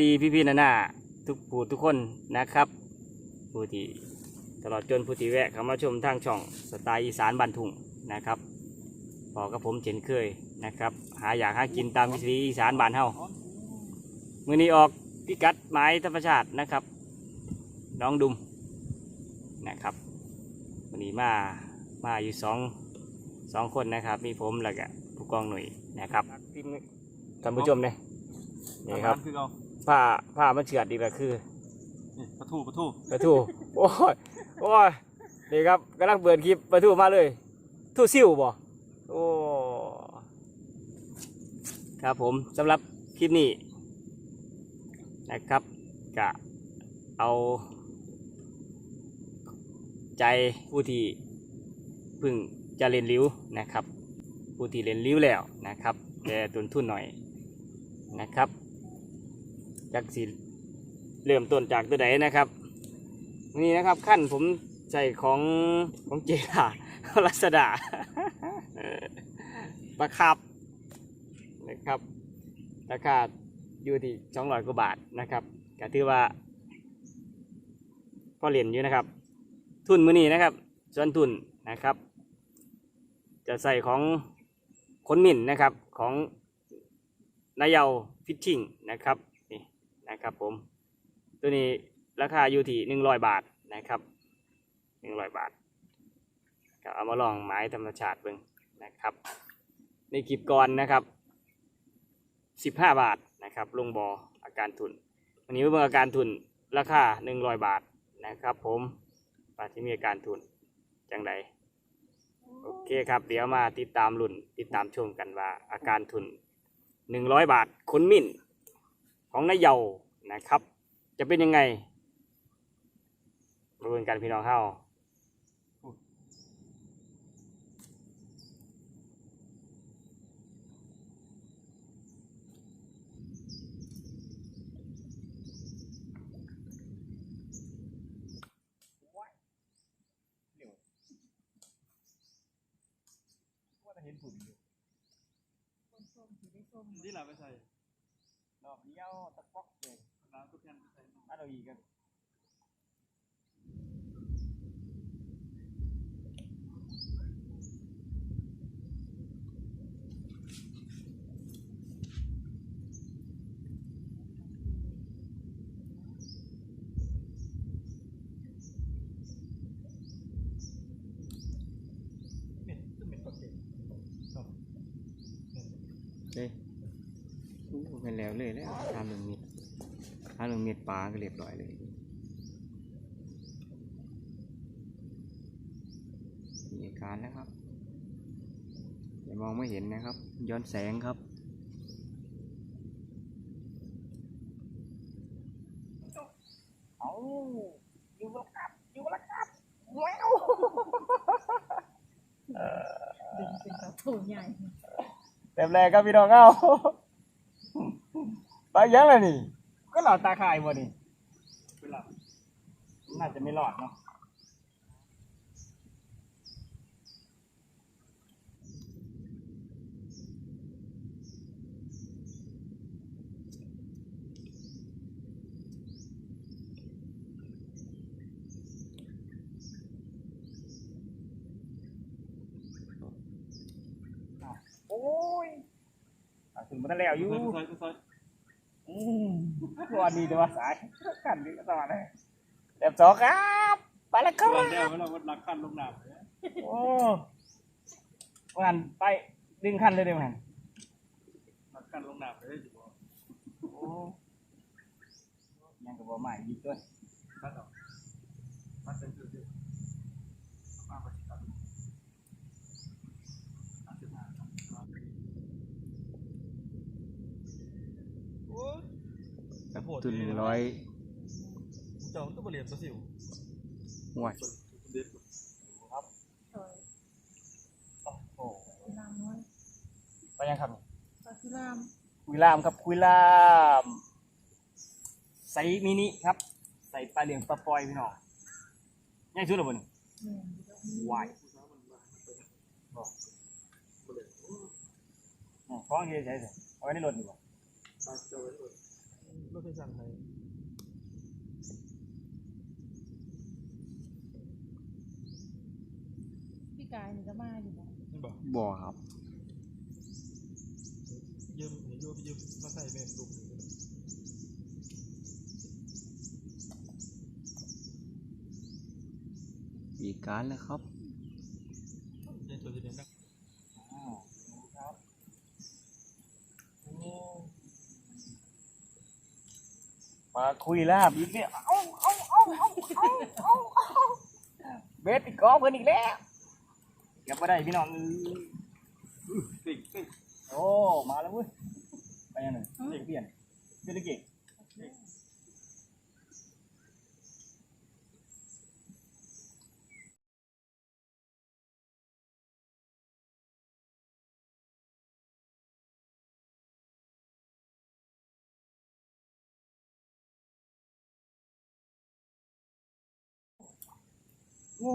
ครับผมสวัสดีพี่พี่ๆนานาทุกผู้ทุกคนนะครับ ผู้ที่ตลอดจนผู้ที่แวะเข้ามาชมทางช่องสไตล์อีสานบันทุงนะครับพอกับผมเช่นเคยนะครับ หาอยากหากินตามวิถีอีสานบ้านเฮามือนี้ออกพิกัดไม้ธรรมชาตินะครับ น้องดุมนะครับวันนี้มามาอยู่สองสองคนนะครับ มีผมแล้วก็ผู้กองหน่วยนะครับท่านผู้ชมเนี่ยนี่ครับคือเรา ผ้าผ้ามันเฉือดดีแบบคือนี่ประตูประตูประตูโอ้ยโอ้ยนี่ครับกำลังเปิดคลิปประตูมาเลยทู่ซิ่วบ่โอ้ครับผมสำหรับคลิปนี้นะครับกะเอา ใจผู้ที่เพึ่งจะเรียนรู้นะครับ ผู้ที่เรียนรู้แล้วนะครับแต่ต้นทุนหน่อยนะครับ จักสิเริ่มต้นจากตัวไหนนะครับ นี่นะครับขั้นผมใส่ของของเจดาลัสดาปลาคับนะครับ ราคาอยู่ที่สองร้อยกว่าบาทนะครับก็ถือว่าก็เหรียญอยู่นะครับ ทุนมือนี้นะครับ ส่วนทุนนะครับ จะใส่ของขนหมิ่นนะครับของนายเยาฟิชชิ่งนะครับ นะครับผม ตัวนี้ราคาอยู่ที่หนึ่งร้อยบาทนะครับหนึ่งร้อยบาทก็เอามาลองไม้ธรรมชาติเบิ่งนะครับ ในคลิปก่อนนะครับสิบห้าบาทนะครับลงบออาการทุน วันนี้เบิ่งอาการทุนราคาหนึ่งร้อยบาทนะครับ ผมปาที่มีอาการทุนจังใดโอเคครับ เดี๋ยวมาติดตามรุ่นติดตามชมกันว่าอาการทุนหนึ่งร้อยบาทขนมิ่น ของนายเยานะครับ จะเป็นยังไงมาดูกันพี่น้องเข้าว่าจะเห็นผุนอยู่คนส้มถือได้ส้มนี่แหละไม่ใช่ ดอกเดียวตะปอกเลย น้ำก็แค่ไม่ใช่ มาเราอีกกันเลยอู้ เป็นแล้วเลยแล้วทำหนึ่งมิดทำหนึ่งมิดปลาก็เรียบร้อยเลยมีอาการแล้วครับอย่ามองไม่เห็นนะครับ ย้อนแสงครับเอาอยู่แล้วครับอยู่แล้วครับแววดึงเป็นกระโถนใหญ่เต็มแรงครับพี่น้องเอาไป ยังเลยนี่ ก็หลอดตาข่ายบ่นี่เวลาน่าจะไม่รอดเนาะโอ้ยอะถึงมาได้แล้วอยู่ ซอยซอยอืมตัวดีแต่ว่าสายกันดีก็ตลอดเลยเรียบสองครับไปแล้วคซรัอยบเดียวเวลาวัดรักขั้นลงน้ำเลยโอ้วันไปดึงคันเลยเดี๋ยวมันรักขั้นลงน้ำเลยจุ๊บโอ้ยังกับบ่ใหม่ดีด้วยพัดออกพัดเป็นจุดเดียวมาปฏิบัติอาจจะมาโอ้ ยทุนหนึ่งร้อยเจ้าต้องมาเรียนตัวสิวห่วยเด็ดซอยโอ้โหพิรามน้อยไปยังครับซอยพิรามคุยลามครับคุยลามใส่มินิครับ ใส่ปลาเหลียงปลาปล่อยพี่น้องยังชุดหรือเปล่านี่แม่นอยู่ตรงนี้วายบอกอ๋อฟ้องเฮียใช่ไหมเอาไว้ในรถดีกว่าตาเจอ ไว้หมดรถไฟสั่งไทยพี่กายนี่ก็มาอยู่บ่ไม่บอกบ่ครับ ยืมยืมยืมมาใส่แม่ลูกอีกการแล้วครับ เรียนตัวจะเรียนนัก ครับ มาคุยลาบอีกเนี่ยเอาเอาเอาเอาเอาเอาเอาเบสติดกอเพิ่นอีกแล้วเก็บมาได้พี่น้องติ๊กติ๊กโอ้ มาแล้วเว้ย ไปยังไงเด็กเปลี่ยนเปลี่ยนเก่ง โอ้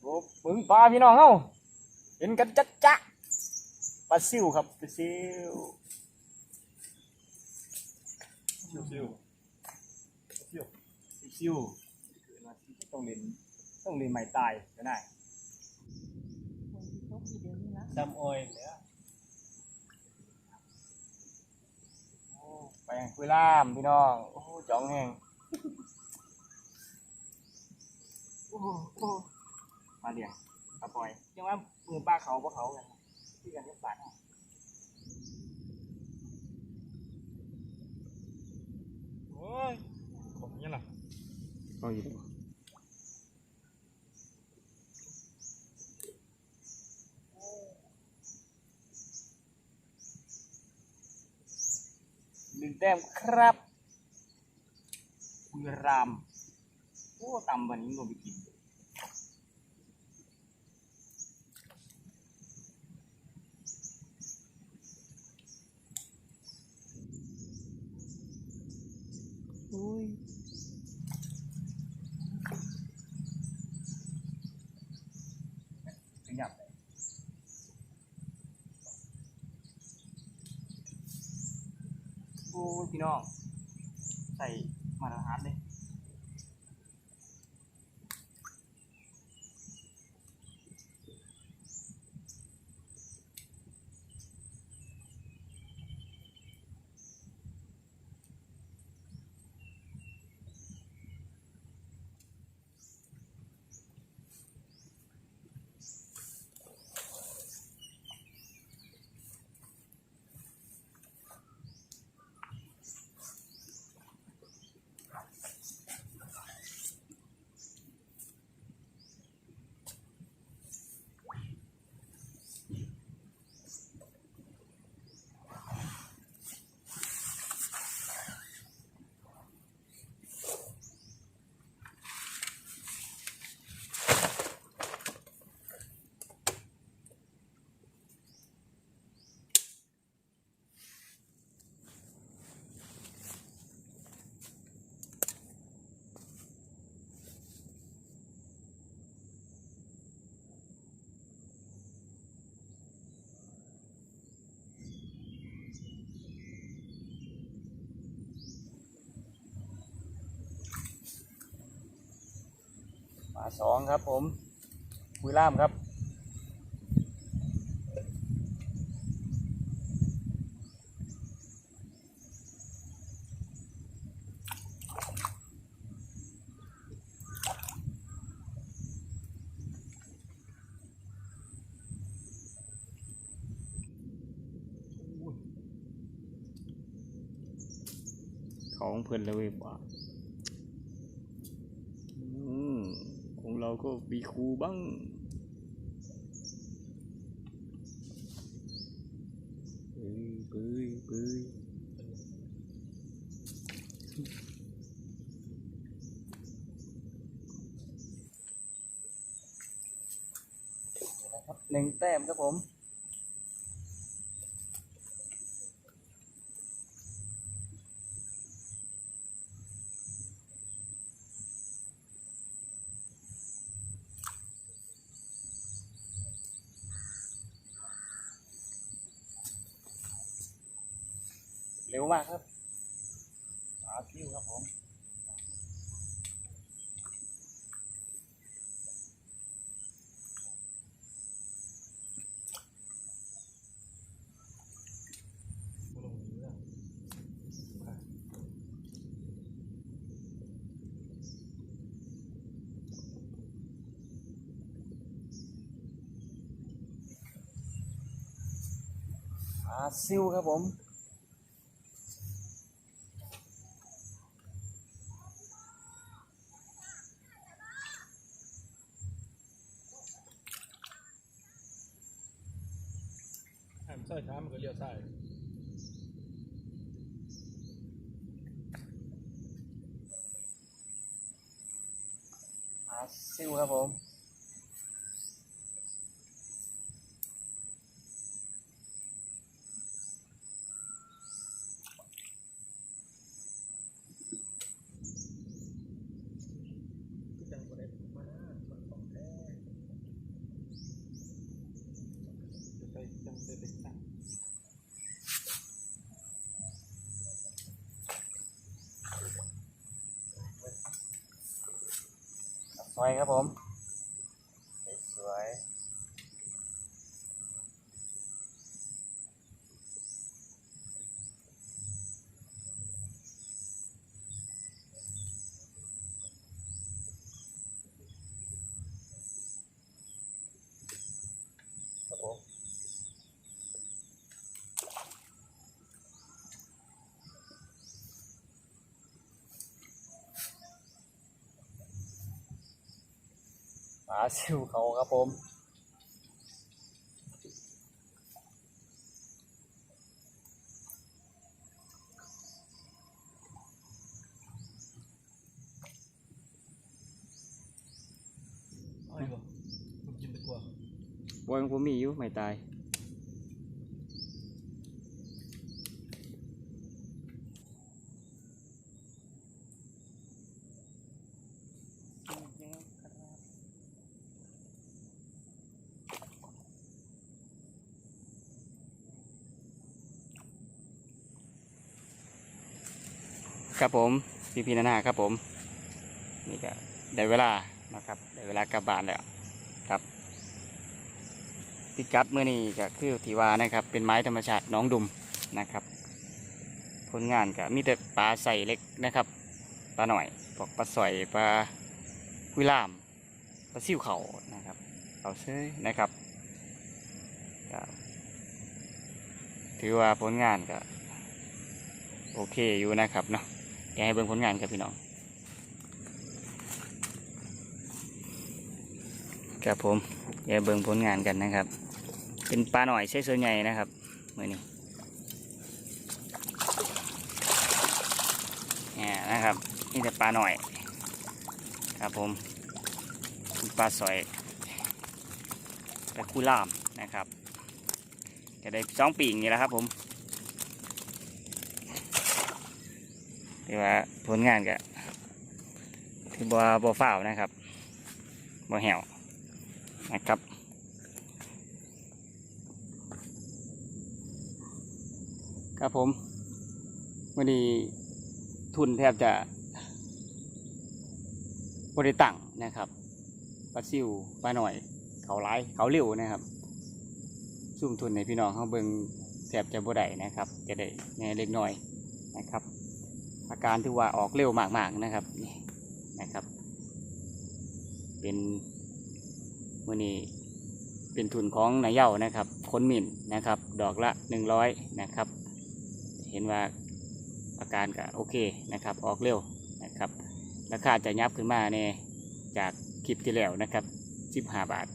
โหมึงปลาพี่น้องเฮาเห็นกันจัดจ้ะปลาซิวครับปลาซิวชิวชิวชิวซิวต้องเรียนต้องเรียนใหม่ตายก็ได้คนที่เขากี่เดือนนี่ละดำออยเนี่ยไปคุยล่ามพี่น้อง โอ้โหจ้องแหงโอ้โหโอ้โหมาเลี้ยงปลาปล่อยยังว่ามือปลาเขาปลาเขากันที่กันที่ปลาเอาโอ้ยผมยังล่ะเอาอยู่หนึ่งแต้มครับคุยราม โอ้ตำวันนี้ลงไปกินอุ้าสองครับผมคุยล่ามครับ ของเพื่อนเลยว้ยบ่าอืมของเรา ก็มีครูบ้างเฮ้ยเฮ้ยเฮ้ยครับหนึ่งแต้มครับผมม มากครับปลาซิวครับผมปลาซิวครับผม ห้ามใส่ช้ามันก็เลี้ยวซ้าย ปลา ซิวครับผม ที่จังบ่ได้มามันของแท้จะใส่จังใส่เด็กสั่ง ซอยครับผมสวยๆครับผมปลาซิวเขาครับผมอ้อยบ่มันกินไปกว่าบอยผมมีอยู่ไม่ตาย ครับผมพี่พีนานาครับผมนี่ก็ได้เวลานะครับได้เวลากลับบ้านแล้วครับพิกัดเมื่อนี้ก็คือทีวานะครับ เป็นไม้ธรรมชาติน้องดุมนะครับ ผลงานก็มีแต่ปลาใส่เล็กนะครับปลาหน่อยพวกปลาสอยปลากุยลามปลาซิ่วเขานะครับเขาเซ้ยนะครับถือว่าผลงานก็โอเคอยู่นะครับเนาะ อยากให้เบิ่งผลงานครับพี่น้องครับผมอยากเบิ่งผลงานกันนะครับ เป็นปลาหน่อยใช้ส่วนใหญ่นะครับมือนี้นี่นะครับนี่แต่ปลาหน่อย ครับผมปลาสอยปลาคูล่ามนะครับจะได้สองปีอย่างนี้แหละครับผม ถือว่าผลงานก็ถือว่าบ่ฝ้าวนะครับบ่แหวนะครับครับผมวันนี้ทุนแทบจะบริตั้งนะครับปลาซิวปลาหน่อย เขาร้ายเขาเร็วนะครับซุ่มทุนในพี่น้องเขาเบิงแทบจะบ่ได้นะครับ จะได้แน่เล็กน้อยนะครับ อาการที่ว่าออกเร็วมากๆนะครับนี่นะครับ เป็นวันนี้เป็นทุนของนายเย้านะครับคนมิ่นนะครับ ดอกละหนึ่งร้อยนะครับ เห็นว่าอาการก็โอเคนะครับ ออกเร็วนะครับ ราคาจะยับขึ้นมาเนี่ยจากคลิปที่แล้วนะครับสิบห้าบาท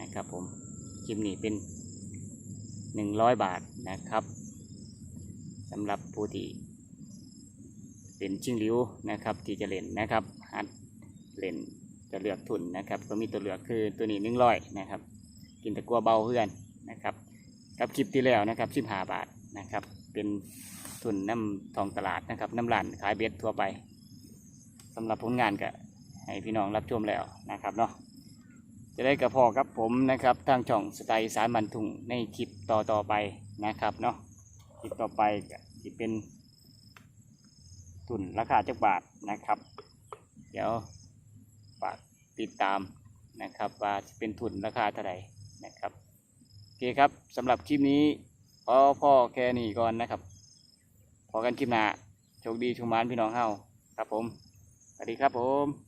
นะครับผมคลิปนี้เป็นหนึ่งร้อยบาทนะครับสำหรับผู้ที่ เป็นชิงหลิวนะครับ ที่จะเล่นนะครับหัดเล่นจะเลือกทุนนะครับ ก็มีตัวเลือกคือตัวนี้หนึ่งร้อยนะครับ กินต่กลัวเบาเพื่อนนะครับ กับคลิปที่แล้วนะครับสิบห้าบาทนะครับ เป็นทุนน้ำทองตลาดนะครับน้ำร้านขายเบ็ดทั่วไปสำหรับผลงานก็ให้พี่น้องรับชมแล้วนะครับเนาะจะได้กระพอกับผมนะครับทางช่องสไตล์สารบันทุงในคลิปต่อต่อๆไปนะครับเนาะคลิปต่อไปก็ที่เป็น ทุนราคาจักบาทนะครับ เดี๋ยวฝากติดตามนะครับว่าจะเป็นทุนราคาเท่าไหร่นะครับโอเคครับสำหรับคลิปนี้พอพ่อแค่นี้ก่อนนะครับ พอกันคลิปหน้าโชคดีชุมานพี่น้องเฮาครับผมสวัสดีครับผม